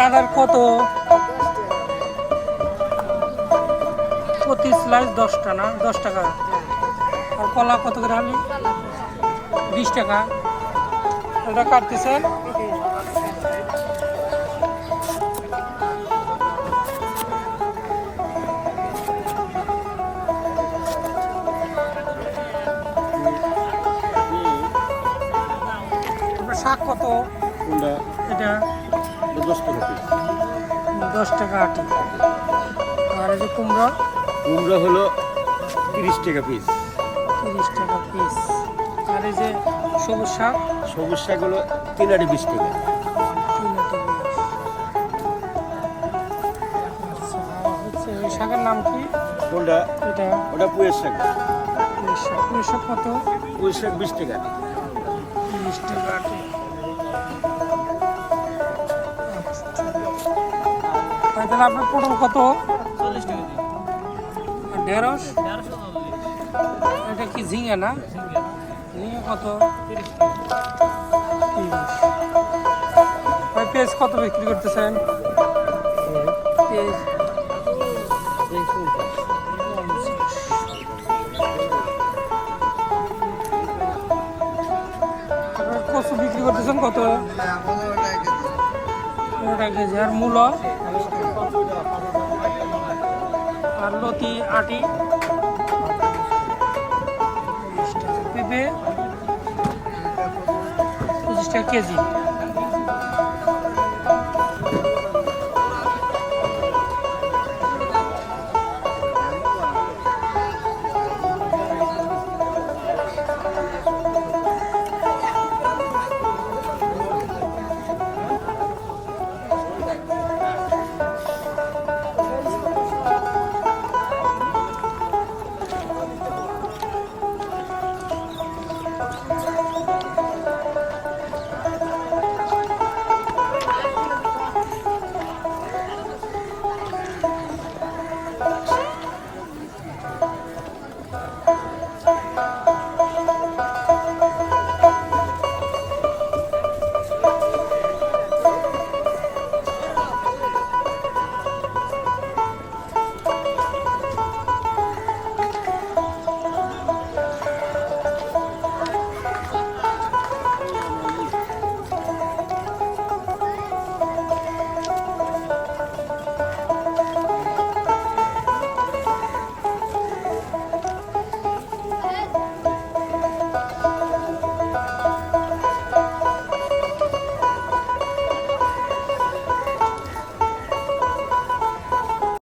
কাদার কত? প্রতি স্লাইস দশটা না? দশ টাকা। আর কলা কত করে আলি বিশ টাকা। এটা কাটতেছেন শাক কত? এটা? দশ টাকা দশ টাকা আটি আর এই যে কুমড়া? কুমড়া হলো তিরিশ টাকা পিস তিরিশ টাকা পিস আর এই যে সবুজ শাক? সবুজ শাক হলো তিন আটি বিশ টাকা। বিশ। আচ্ছা, শাকের নাম কি? কোনটা এটা? ওটা পুয়ের শাক। পুঁই শাক। পুঁই শাক কত? পুয়ের শাক বিশ টাকা। তিরিশ টাকা। তাহলে আপনার পটল কত? চল্লিশ টাকা ঢেঁড়স? এটা কি ঝিঙে না? ঝিঙে। কত? পেঁয়াজ কত বিক্রি করতেছেন? পেঁয়াজ কচু বিক্রি করতেছেন কত? পনেরো টাকা কেজি। আর মূলো? আর লতি আটি? পেঁপে? পঁচিশ টাকা কেজি।